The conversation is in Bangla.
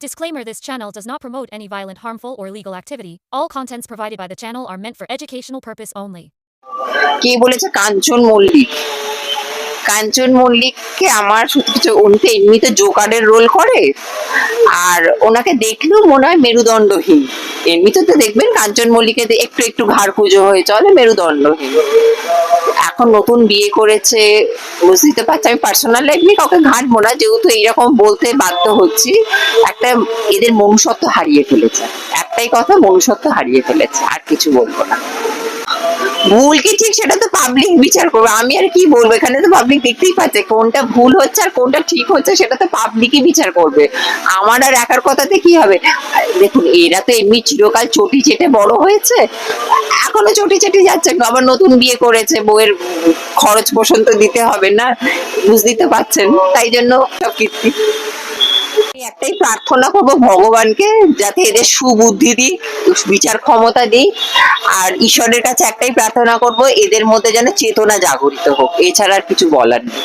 Disclaimer This channel does not promote any violent, harmful, or illegal activity. All contents provided by the channel are meant for educational purpose only. কে বলেছে কাঞ্চন মল্লিক কাঞ্চন মল্লিককে আমার সত্যি কিছু উনি তো এমনিতে জোকারের রোল করে আর ওনাকে দেখলেও মনে হয় মেরুদণ্ডহীন এমনিতে তো দেখবেন কাঞ্চন মল্লিকে একটু একটু ঘাড় পুজো হয়ে চলে মেরুদণ্ডহীন এখন নতুন বিয়ে করেছে বুঝতে পারছি। আমি পার্সোনাল লাইফ নিয়ে কাউকে ঘাঁটবো না যেহেতু এইরকম বলতে বাধ্য হচ্ছি, একটা এদের মনুষ্যত্ব হারিয়ে ফেলেছে। একটাই কথা, মনুষ্যত্ব হারিয়ে ফেলেছে, আর কিছু বলব না। ভুল কি ঠিক সেটা তো পাবলিক বিচার করবে। আমি আর কি বলব? এখানে তো পাবলিক দেখতেই পাচ্ছে কোনটা ভুল হচ্ছে আর কোনটা ঠিক হচ্ছে সেটা তো পাবলিকই বিচার করবে। আমার আর একার কথাতে কি হবে? দেখুন, এরা তো এমনি চিরকাল চটি চেটে বড় হয়েছে। এখনও চটি চেটে যাচ্ছে। আবার নতুন বিয়ে করেছে, বউয়ের খরচ পোষণ তো দিতে হবে না, বুঝতেই তো পারছেন। তাই জন্য সব কীর্তি। একটাই প্রার্থনা করব ভগবানকে যাতে এদের সুবুদ্ধি দিই বিচার ক্ষমতা দিই। আর ঈশ্বরের কাছে একটাই প্রার্থনা করব, এদের মধ্যে যেন চেতনা জাগরিত হোক। এছাড়া আর কিছু বলার নেই।